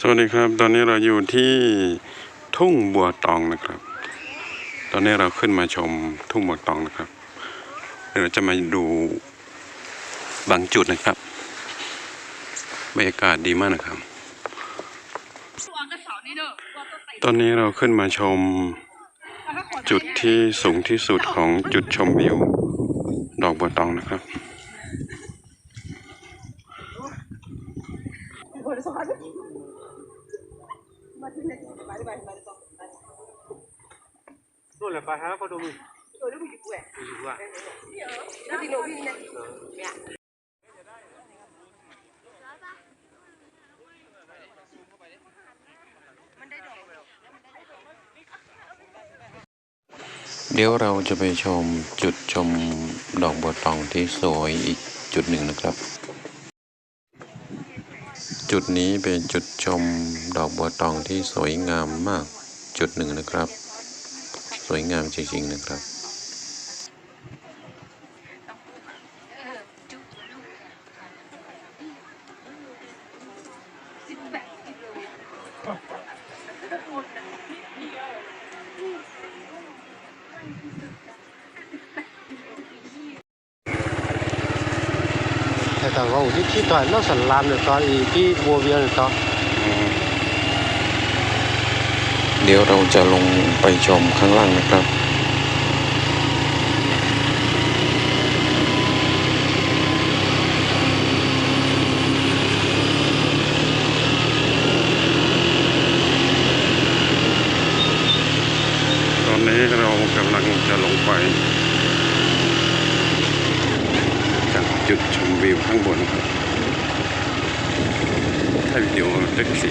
สวัสดีครับ ตอนนี้เราอยู่ที่ทุ่งบัวตองนะครับ ตอนนี้เราขึ้นมาชมทุ่งบัวตองนะครับเดี๋ยวเราจะมาดูบางจุดนะครับบรรยากาศดีมากนะครับ ตอนนี้เราขึ้นมาชมจุดที่สูงที่สุดของจุดชมวิว ดอกบัวตองนะครับ นู่นแหละไปหาพอดูมืออยู่ว่าเดี๋ยวเราจะไปชมจุดชมดอกบัวตองที่สวยอีกจุดหนึ่งนะครับ จุดนี้เป็นจุดชมดอกบัวตองที่สวยงามมากจุดหนึ่งนะครับ สวยงามจริงๆนะครับแต่ตอนว่าอุทิศที่ตอนเราสันลาม เดี๋ยวเราจะลงไปชมข้างล่างนะครับ ตอนนี้เรากำลังจะลงไป จากจุดชมวิวข้างบนครับถ่ายวิดีโอเล็กสิ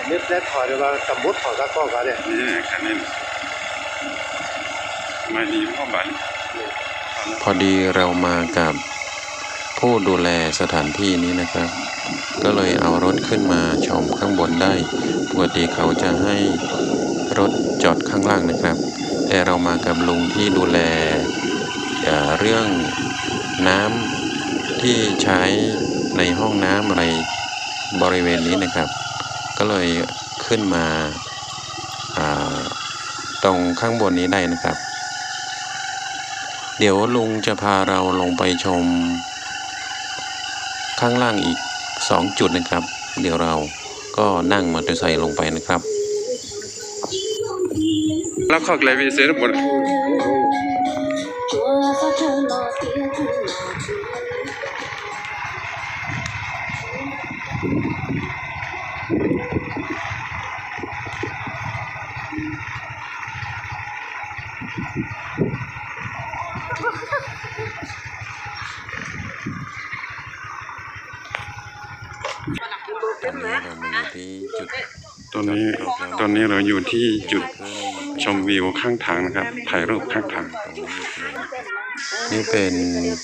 เนี่ยละเทคเลนอีกทีนึงไม่ได้ป่าเรื่องเทศกาลบาลูท็อปเนี่ยอ๋อเขาไม่บาเทศกาลดีกว่าถอยเราโร่เลยยังอันนี้แล้ถอยเลยว่าสมมติถอยก็ก็กันเนี่ยนี่คันนี้มาดีพ่อบันพอดีเรามากับผู้ดูแลสถานที่นี้นะครับ ก็เลยเอารถขึ้นมาชมข้างบนได้ปกติเขาจะให้รถจอดข้างล่างนะครับ แต่เรามากับลุงที่ดูแลเอ่อเรื่องน้ำที่ใช้ในห้องน้ำอะไรบริเวณนี้นะครับ ก็เลยขึ้นมาาตรงข้างบนนี้ได้นะครับ เดี๋ยวลุงจะพาเราลงไปชม ข้างล่างอีกสองจุดนะครับ เดี๋ยวเราก็นั่งมอเตอร์ไซค์ลงไปนะครับ แล้วขาเลยมีเสียงหมด ตอนนี้เราอยู่ที่จุดตอนนี้ตอนนี้เราอยู่ที่จุดชมวิวข้างทางนะครับถ่ายรูปข้างทาง นี่เป็น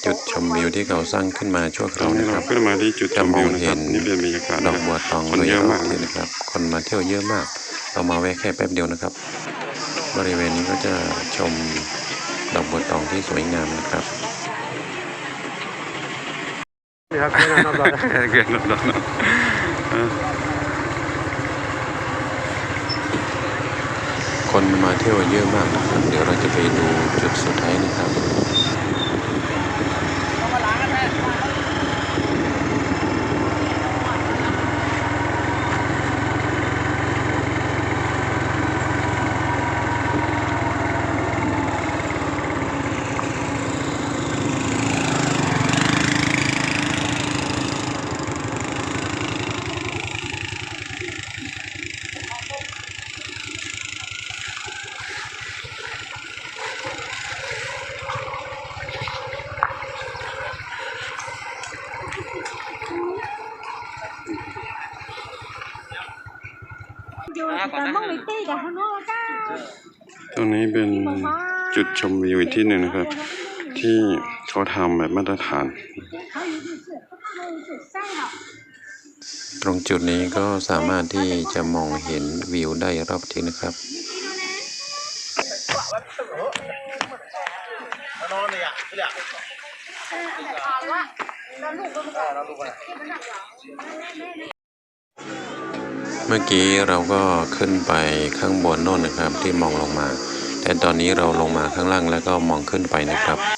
จุดชมวิวที่เขาสร้างขึ้นมาชั่วคตอรานวนี้นะคเรารับขึ้นมาที่จุดชจะมมอวิวงนะคเห็รับนนี่เป็นบรรยากาศดอกบัวตองคนโดยเยอะรอมาบกเลยนะครับ คนมาเที่ยวเยอะมาก เรามาแวะแค่แป๊บเดียวนะครับ บริเวณนี้ก็จะชมดอกบัวตองที่สวยงามนะครับนี่ครับแค่นั้นเราเกินแล้วนะเออคนมาเที่ยวเยอะมากนะครับ เดี๋ยวเราจะไปดูจุดสุดท้ายนะครับ ตรงนี้เป็นจุดชมวิวอีกที่หนึ่งนะครับ ที่เขาทำแบบมาตรฐาน ตรงจุดนี้ก็สามารถที่จะมองเห็นวิวได้รอบทิศนะครับ เมื่อกี้เราก็ขึ้นไปข้างบนโน่นนะครับที่มองลงมา แต่ตอนนี้เราลงมาข้างล่างแล้วก็มองขึ้นไปนะครับ